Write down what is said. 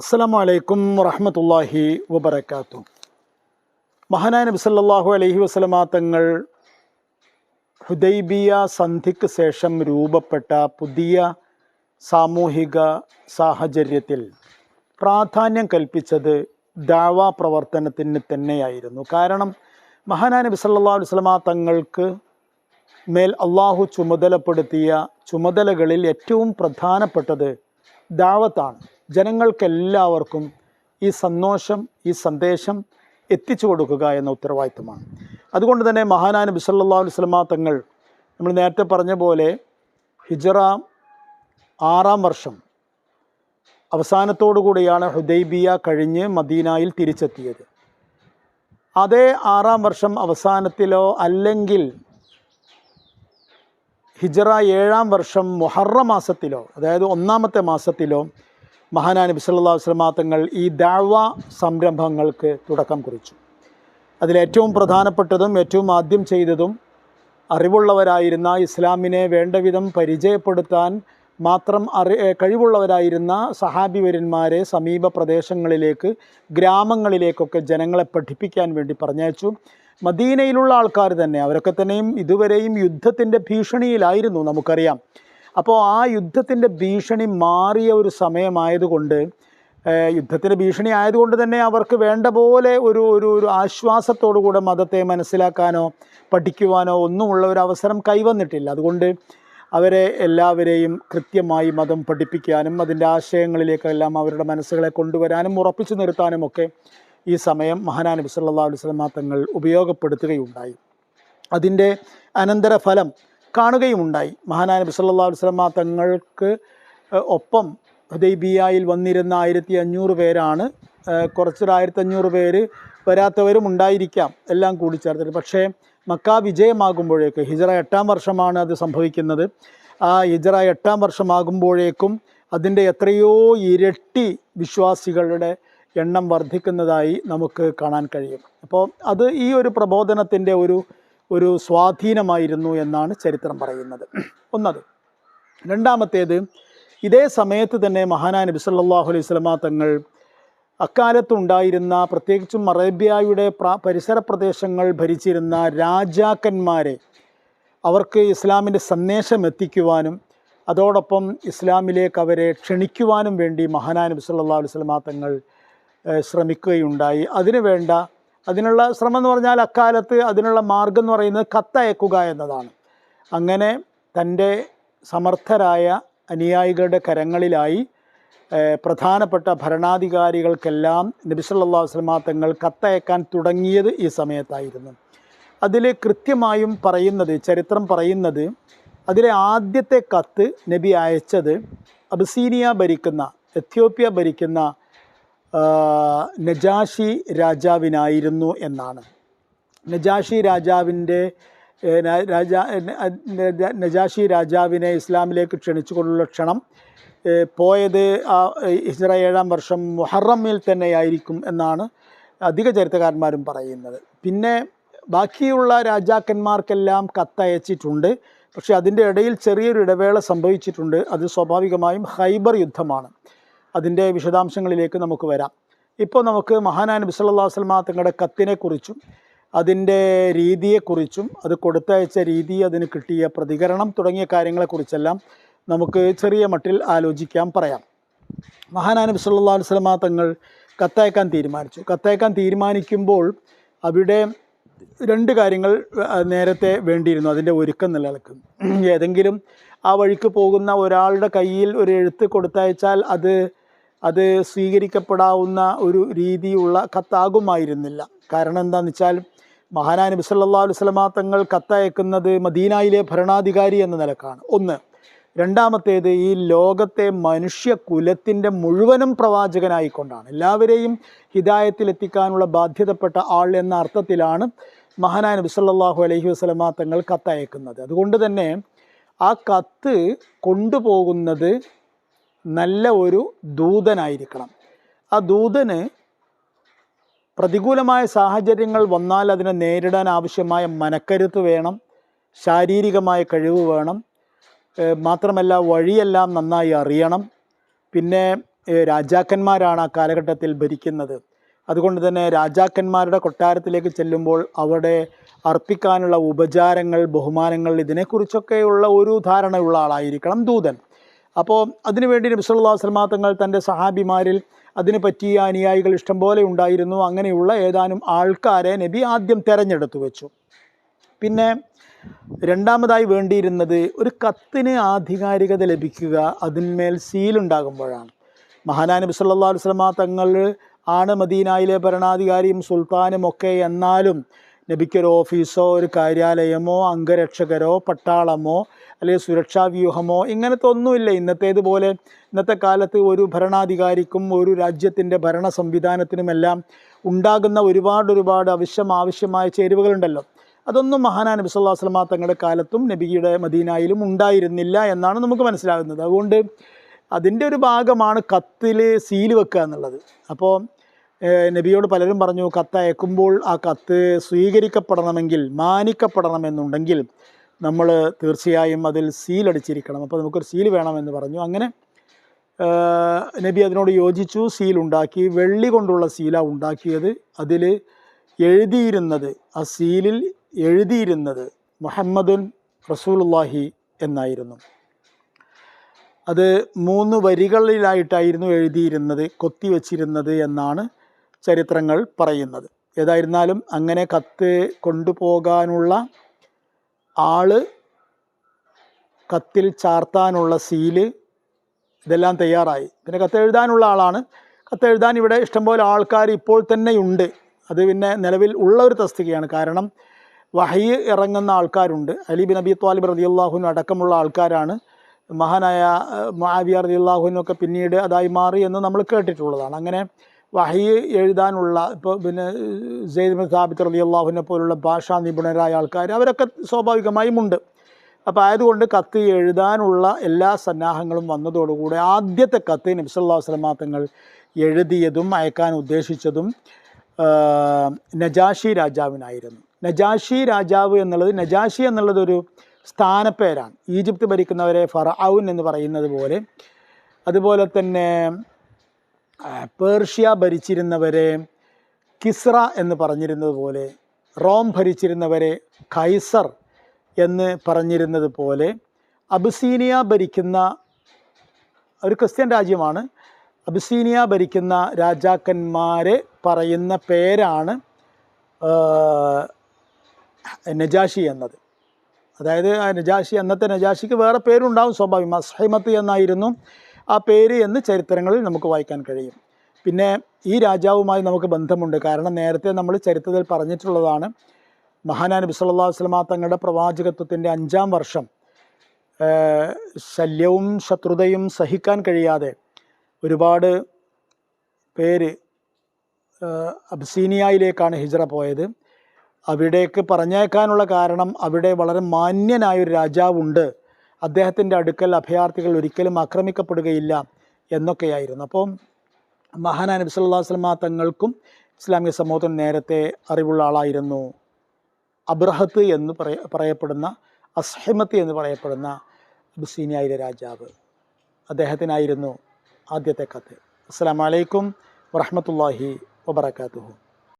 അസ്സാം വലൈക്കും വറഹമത്തല്ലാഹി വബർക്കാത്തു മഹാനായ നബി സല്ലല്ലാഹു അലൈഹി വസല്ലമ തങ്ങൾ ഹുദൈബിയ സന്ധിക്ക് ശേഷം രൂപപ്പെട്ട പുതിയ സാമൂഹിക സാഹചര്യത്തിൽ പ്രാധാന്യം കൽപ്പിച്ചത് ദാവാ പ്രവർത്തനത്തിന് തന്നെയായിരുന്നു. കാരണം മഹാനായ നബി സല്ലല്ലാഹു അലൈഹി വസല്ലമ തങ്ങൾക്ക് മേൽ അള്ളാഹു ചുമതലപ്പെടുത്തിയ ചുമതലകളിൽ ഏറ്റവും പ്രധാനപ്പെട്ടത് ദാവത്താണ്. ജനങ്ങൾക്കെല്ലാവർക്കും ഈ സന്തോഷം ഈ സന്ദേശം എത്തിച്ചു കൊടുക്കുക എന്ന ഉത്തരവാദിത്തമാണ് അതുകൊണ്ട് തന്നെ സല്ലല്ലാഹു അലൈഹി വസല്ലമ തങ്ങൾ നമ്മൾ നേരത്തെ പറഞ്ഞ പോലെ ഹിജറ ആറാം വർഷം അവസാനത്തോടു കൂടിയാണ് ഹുദൈബിയ കഴിഞ്ഞ് മദീനയിൽ തിരിച്ചെത്തിയത്. അതേ ആറാം വർഷം അവസാനത്തിലോ അല്ലെങ്കിൽ ഹിജറ ഏഴാം വർഷം മൊഹറ മാസത്തിലോ അതായത് ഒന്നാമത്തെ മാസത്തിലോ മഹാനാ നബി സല്ലല്ലാഹു അലൈഹി വസല്ലമ തങ്ങൾ ഈ ദാഴ്വ സംരംഭങ്ങൾക്ക് തുടക്കം കുറിച്ചു. അതിലേറ്റവും പ്രധാനപ്പെട്ടതും ഏറ്റവും ആദ്യം ചെയ്തതും അറിവുള്ളവരായിരുന്ന ഇസ്ലാമിനെ വേണ്ടവിധം പരിചയപ്പെടുത്താൻ മാത്രം അറി കഴിവുള്ളവരായിരുന്ന സഹാബിവര്യന്മാരെ സമീപ പ്രദേശങ്ങളിലേക്ക് ഗ്രാമങ്ങളിലേക്കൊക്കെ ജനങ്ങളെ പഠിപ്പിക്കാൻ വേണ്ടി പറഞ്ഞയച്ചു. മദീനയിലുള്ള ആൾക്കാർ തന്നെ അവരൊക്കെ തന്നെയും ഇതുവരെയും യുദ്ധത്തിന്റെ ഭീഷണിയിലായിരുന്നു നമുക്കറിയാം. അപ്പോൾ ആ യുദ്ധത്തിന്റെ ഭീഷണി മാറിയ ഒരു സമയമായതുകൊണ്ട് യുദ്ധത്തിന്റെ ഭീഷണി ആയതുകൊണ്ട് തന്നെ അവർക്ക് വേണ്ട പോലെ ഒരു ഒരു ഒരു ആശ്വാസത്തോടു കൂടെ മതത്തെ മനസ്സിലാക്കാനോ പഠിക്കുവാനോ ഒന്നുമുള്ള ഒരു അവസരം കൈവന്നിട്ടില്ല. അതുകൊണ്ട് അവരെ എല്ലാവരെയും കൃത്യമായി മതം പഠിപ്പിക്കാനും അതിന്റെ ആശയങ്ങളിലേക്കെല്ലാം അവരുടെ മനസ്സുകളെ കൊണ്ടുവരാനും ഉറപ്പിച്ചു നിർത്താനും ഒക്കെ ഈ സമയം മഹാനാ നബി സല്ലല്ലാഹു അലൈഹി വസല്ലമ തങ്ങൾ ഉപയോഗപ്പെടുത്തുകയുണ്ടായി. അതിന്റെ അനന്തരഫലം കാണുകയുമുണ്ടായി. മഹാനായ നബി സല്ലല്ലാഹു അലൈഹി വസല്ലമ തങ്ങൾക്ക് ഒപ്പം ഹുദൈബിയായിൽ വന്നിരുന്ന ആയിരത്തി അഞ്ഞൂറ് പേരാണ് കുറച്ചൊരു ആയിരത്തി അഞ്ഞൂറ് പേര് വരാത്തവരും ഉണ്ടായിരിക്കാം. എല്ലാം കൂടി ചേർത്തിട്ട്. പക്ഷേ മക്ക വിജയമാകുമ്പോഴേക്ക് ഹിജറ എട്ടാം വർഷമാണ് അത് സംഭവിക്കുന്നത്. ആ ഹിജറ എട്ടാം വർഷമാകുമ്പോഴേക്കും അതിന്റെ എത്രയോ ഇരട്ടി വിശ്വാസികളുടെ എണ്ണം വർദ്ധിക്കുന്നതായി നമുക്ക് കാണാൻ കഴിയും. അപ്പോൾ അത് ഈ ഒരു പ്രബോധനത്തിന്റെ ഒരു ഒരു സ്വാധീനമായിരുന്നു എന്നാണ് ചരിത്രം പറയുന്നത്. ഒന്നത്. രണ്ടാമത്തേത് ഇതേ സമയത്ത് തന്നെ മഹാനായ നബി സല്ലല്ലാഹു അലൈഹി വസല്ലമ തങ്ങൾ അക്കാലത്തുണ്ടായിരുന്ന പ്രത്യേകിച്ചും അറേബ്യയുടെ പ്ര പരിസര പ്രദേശങ്ങൾ ഭരിച്ചിരുന്ന രാജാക്കന്മാരെ അവർക്ക് ഇസ്ലാമിന്റെ സന്ദേശം എത്തിക്കുവാനും അതോടൊപ്പം ഇസ്ലാമിലേക്ക് അവരെ ക്ഷണിക്കുവാനും വേണ്ടി മഹാനായ നബി സല്ലല്ലാഹു അലൈഹി വസല്ലമ തങ്ങൾ ശ്രമിക്കുകയുണ്ടായി. അതിനു വേണ്ട അതിനുള്ള ശ്രമം എന്ന് പറഞ്ഞാൽ അക്കാലത്ത് അതിനുള്ള മാർഗം എന്ന് പറയുന്നത് കത്തയക്കുക എന്നതാണ്. അങ്ങനെ തന്റെ സമർത്ഥരായ അനുയായികളുടെ കരങ്ങളിലായി പ്രധാനപ്പെട്ട ഭരണാധികാരികൾക്കെല്ലാം നബി സല്ലല്ലാഹു അലൈഹി തങ്ങൾ കത്തയക്കാൻ തുടങ്ങിയത് ഈ സമയത്തായിരുന്നു. അതിൽ കൃത്യമായും പറയുന്നത് ചരിത്രം പറയുന്നത് അതിലെ ആദ്യത്തെ കത്ത് നബി അയച്ചത് അബ്സീനിയ ഭരിക്കുന്ന എത്യോപ്യ ഭരിക്കുന്ന നജാഷി രാജാവിനായിരുന്നു എന്നാണ്. നജാഷി രാജാവിന്റെ രാജ നജാഷി രാജാവിനെ ഇസ്ലാമിലേക്ക് ക്ഷണിച്ചുകൊണ്ടുള്ള ക്ഷണം പോയത് ആ ഇസ്ര ഏഴാം വർഷം മുഹറമ്മിൽ തന്നെയായിരിക്കും എന്നാണ് അധിക ചരിത്രകാരന്മാരും പറയുന്നത്. പിന്നെ ബാക്കിയുള്ള രാജാക്കന്മാർക്കെല്ലാം കത്തയച്ചിട്ടുണ്ട്. പക്ഷേ അതിന്റെ ഇടയിൽ ചെറിയൊരു ഇടവേള സംഭവിച്ചിട്ടുണ്ട്. അത് സ്വാഭാവികമായും ഹൈബർ യുദ്ധമാണ്. അതിന്റെ വിശദാംശങ്ങളിലേക്ക് നമുക്ക് വരാം. ഇപ്പോൾ നമുക്ക് മഹാനാൻ അലൈഹി വസല്ലമ തങ്ങളുടെ കത്തിനെക്കുറിച്ചും അതിന്റെ രീതിയെക്കുറിച്ചും അത് കൊടുത്തയച്ച രീതി അതിന് കിട്ടിയ പ്രതികരണം തുടങ്ങിയ കാര്യങ്ങളെക്കുറിച്ചെല്ലാം നമുക്ക് ചെറിയ മട്ടിൽ ആലോചിക്കാം പറയാം. മഹാനാൻ അലൈഹി വസല്ലമ തങ്ങൾ കത്തയക്കാൻ തീരുമാനിച്ചു. കത്തയക്കാൻ തീരുമാനിക്കുമ്പോൾ അവിടെ രണ്ട് കാര്യങ്ങൾ നേരത്തെ വേണ്ടിയിരുന്നു. അതിന്റെ ഒരുക്കം നിലനിൽക്കും. ഏതെങ്കിലും ആ വഴിക്ക് പോകുന്ന ഒരാളുടെ കയ്യിൽ ഒരു എഴുത്ത് കൊടുത്തയച്ചാൽ അത് അത് സ്വീകരിക്കപ്പെടാവുന്ന ഒരു രീതിയുള്ള കത്താകുമായിരുന്നില്ല. കാരണം എന്താണെന്ന് വെച്ചാൽ മഹാനായ നബി സല്ലല്ലാഹു അലൈഹി വസല്ലമ തങ്ങൾ കത്തയക്കുന്നത് മദീനയിലെ ഭരണാധികാരി എന്ന നിലക്കാണ്. ഒന്ന്. രണ്ടാമത്തേത് ഈ ലോകത്തെ മനുഷ്യകുലത്തിന്റെ മുഴുവനും പ്രവാചകനായിക്കൊണ്ടാണ്. എല്ലാവരെയും ഹിതായത്തിലെത്തിക്കാനുള്ള ബാധ്യതപ്പെട്ട ആൾ എന്ന അർത്ഥത്തിലാണ് മഹാനായ നബി സല്ലല്ലാഹു അലൈഹി വസല്ലമ തങ്ങൾ കത്തയക്കുന്നത്. അതുകൊണ്ട് തന്നെ ആ കത്ത് കൊണ്ടുപോകുന്നത് നല്ല ഒരു ദൂതനായിരിക്കണം. ആ ദൂതന് പ്രതികൂലമായ സാഹചര്യങ്ങൾ വന്നാൽ അതിനെ നേരിടാൻ ആവശ്യമായ മനക്കരുത്ത് വേണം ശാരീരികമായ കഴിവ് വേണം മാത്രമല്ല വഴിയെല്ലാം നന്നായി അറിയണം. പിന്നെ രാജാക്കന്മാരാണ് ആ കാലഘട്ടത്തിൽ ഭരിക്കുന്നത്. അതുകൊണ്ട് തന്നെ രാജാക്കന്മാരുടെ കൊട്ടാരത്തിലേക്ക് ചെല്ലുമ്പോൾ അവിടെ അർപ്പിക്കാനുള്ള ഉപചാരങ്ങൾ ബഹുമാനങ്ങൾ ഇതിനെക്കുറിച്ചൊക്കെയുള്ള ഒരു ധാരണയുള്ള ആളായിരിക്കണം ദൂതൻ. അപ്പോൾ അതിനുവേണ്ടി നബി സല്ലല്ലാഹു അലൈഹി തങ്ങൾ തന്റെ സഹാബിമാരിൽ അതിന് പറ്റിയ അനുയായികൾ ഇഷ്ടംപോലെ ഉണ്ടായിരുന്നു. അങ്ങനെയുള്ള ഏതാനും ആൾക്കാരെ നബി ആദ്യം തിരഞ്ഞെടുത്തു വെച്ചു. പിന്നെ രണ്ടാമതായി വേണ്ടിയിരുന്നത് ഒരു കത്തിന് ആധികാരികത ലഭിക്കുക അതിന്മേൽ സീലുണ്ടാകുമ്പോഴാണ് മഹാനാ നബി സല്ലല്ലാഹു അലൈഹി തങ്ങൾ ആണ് മദീനായിലെ ഭരണാധികാരിയും സുൽത്താനും ഒക്കെ. എന്നാലും നബിക്കൊരു ഓഫീസോ ഒരു കാര്യാലയമോ അംഗരക്ഷകരോ പട്ടാളമോ അല്ലെങ്കിൽ സുരക്ഷാ വ്യൂഹമോ ഇങ്ങനത്തെ ഒന്നുമില്ല. ഇന്നത്തേതുപോലെ ഇന്നത്തെ കാലത്ത് ഒരു ഭരണാധികാരിക്കും ഒരു രാജ്യത്തിന്റെ ഭരണ സംവിധാനത്തിനുമെല്ലാം ഉണ്ടാകുന്ന ഒരുപാട് ഒരുപാട് ആവശ്യം ആവശ്യമായ ചേരുവകളുണ്ടല്ലോ. അതൊന്നും മഹാനാ നബി സല്ലല്ലാഹു അലൈഹി തങ്ങളുടെ കാലത്തും നബിയുടെ മദീനായിലും ഉണ്ടായിരുന്നില്ല എന്നാണ് നമുക്ക് മനസ്സിലാകുന്നത്. അതുകൊണ്ട് അതിന്റെ ഒരു ഭാഗമാണ് കത്തിൽ സീൽ വെക്കുക എന്നുള്ളത്. അപ്പോൾ നബിയോട് പലരും പറഞ്ഞു കത്ത് അയക്കുമ്പോൾ ആ കത്ത് സ്വീകരിക്കപ്പെടണമെങ്കിൽ മാനിക്കപ്പെടണമെന്നുണ്ടെങ്കിൽ നമ്മൾ തീർച്ചയായും അതിൽ സീലടിച്ചിരിക്കണം അപ്പോൾ നമുക്കൊരു സീൽ വേണമെന്ന് പറഞ്ഞു. അങ്ങനെ നബി അതിനോട് യോജിച്ചു സീൽ ഉണ്ടാക്കി. വെള്ളി കൊണ്ടുള്ള സീല ഉണ്ടാക്കിയത് അതിൽ എഴുതിയിരുന്നത് ആ സീലിൽ എഴുതിയിരുന്നത് മുഹമ്മദുൻ റസൂലുള്ളാഹി എന്നായിരുന്നു. അത് മൂന്ന് വരികളിലായിട്ടായിരുന്നു എഴുതിയിരുന്നത് കൊത്തിവെച്ചിരുന്നത് എന്നാണ് ചരിത്രങ്ങൾ പറയുന്നത്. ഏതായിരുന്നാലും അങ്ങനെ കത്ത് കൊണ്ടുപോകാനുള്ള ആൾ കത്തിൽ ചാർത്താനുള്ള സീൽ ഇതെല്ലാം തയ്യാറായി. പിന്നെ കത്തെഴുതാനുള്ള ആളാണ്. കത്തെഴുതാൻ ഇവിടെ ഇഷ്ടംപോലെ ആൾക്കാർ ഇപ്പോൾ തന്നെയുണ്ട് അത് പിന്നെ നിലവിൽ ഉള്ള ഒരു തസ്തികയാണ്. കാരണം വഹയ് ഇറങ്ങുന്ന ആൾക്കാരുണ്ട്. അലി ബിൻ അബി ത്വാലിബ് റതി അള്ളാഹുവിന് അടക്കമുള്ള ആൾക്കാരാണ്. മഹാനായ മഹാബിയ റതി അള്ളാഹുവിനൊക്കെ പിന്നീട് അതായി മാറി എന്ന് നമ്മൾ കേട്ടിട്ടുള്ളതാണ്. അങ്ങനെ വഹി എഴുതാനുള്ള ഇപ്പോൾ പിന്നെ സെയ്ദ് സാബിത്ത് റതി അള്ളാഹുവിനെ പോലുള്ള ഭാഷാ നിപുണരായ ആൾക്കാർ അവരൊക്കെ സ്വാഭാവികമായും ഉണ്ട്. അപ്പോൾ ആയതുകൊണ്ട് കത്ത് എഴുതാനുള്ള എല്ലാ സന്നാഹങ്ങളും വന്നതോടുകൂടി ആദ്യത്തെ കത്ത് നബ്സല്ലാ വസ്ലമാ തങ്ങൾ എഴുതിയതും അയക്കാൻ ഉദ്ദേശിച്ചതും നജാഷി രാജാവിനായിരുന്നു. നജാഷി രാജാവ് എന്നുള്ളത് നജാഷി എന്നുള്ളതൊരു സ്ഥാനപ്പേരാണ്. ഈജിപ്ത് ഭരിക്കുന്നവരെ ഫറൌൻ എന്ന് പറയുന്നത് പോലെ. അതുപോലെ തന്നെ പേർഷ്യ ഭരിച്ചിരുന്നവരെ കിസ്ര എന്ന് പറഞ്ഞിരുന്നത് പോലെ റോം ഭരിച്ചിരുന്നവരെ കൈസർ എന്ന് പറഞ്ഞിരുന്നത് പോലെ അബിസീനിയ ഭരിക്കുന്ന ഒരു ക്രിസ്ത്യൻ രാജ്യമാണ്. അബിസീനിയ ഭരിക്കുന്ന രാജാക്കന്മാരെ പറയുന്ന പേരാണ് നജാഷി എന്നത്. അതായത് നജാഷി അന്നത്തെ നജാഷിക്ക് വേറെ പേരുണ്ടാവും സ്വാഭാവികം. അസ്ഹൈമത്ത് എന്നായിരുന്നു. ആ പേര് എന്ന് ചരിത്രങ്ങളിൽ നമുക്ക് വായിക്കാൻ കഴിയും. പിന്നെ ഈ രാജാവുമായി നമുക്ക് ബന്ധമുണ്ട്. കാരണം നേരത്തെ നമ്മൾ ചരിത്രത്തിൽ പറഞ്ഞിട്ടുള്ളതാണ് മഹാനാ നബി സല്ലല്ലാഹു അലൈഹി വസല്ലമ തങ്ങളുടെ പ്രവാചകത്വത്തിന്റെ അഞ്ചാം വർഷം ശല്യവും ശത്രുതയും സഹിക്കാൻ കഴിയാതെ ഒരുപാട് പേര് അബ്സീനിയയിലേക്കാണ് ഹിജറ പോയത്. അവിടേക്ക് പറഞ്ഞേക്കാനുള്ള കാരണം അവിടെ വളരെ മാന്യനായൊരു രാജാവുണ്ട്. അദ്ദേഹത്തിന്റെ അടുക്കൽ അഭയാർത്ഥികൾ ഒരിക്കലും ആക്രമിക്കപ്പെടുകയില്ല എന്നൊക്കെയായിരുന്നു. അപ്പോൾ മഹാനാ നബി സല്ലല്ലാഹു വസ്ലമ തങ്ങൾക്കും ഇസ്ലാമിക സമൂഹത്തിന് നേരത്തെ അറിവുള്ള ആളായിരുന്നു. അബ്രഹത്ത് എന്ന് പറയ പറയപ്പെടുന്ന അസ്ഹിമത്ത് എന്ന് പറയപ്പെടുന്ന അബുസീനിയയിലെ രാജാവ് അദ്ദേഹത്തിനായിരുന്നു ആദ്യത്തെ കത്ത്. അസ്സാം വലൈക്കും വറഹമത്തല്ലാഹി വബർക്കാത്തുഹു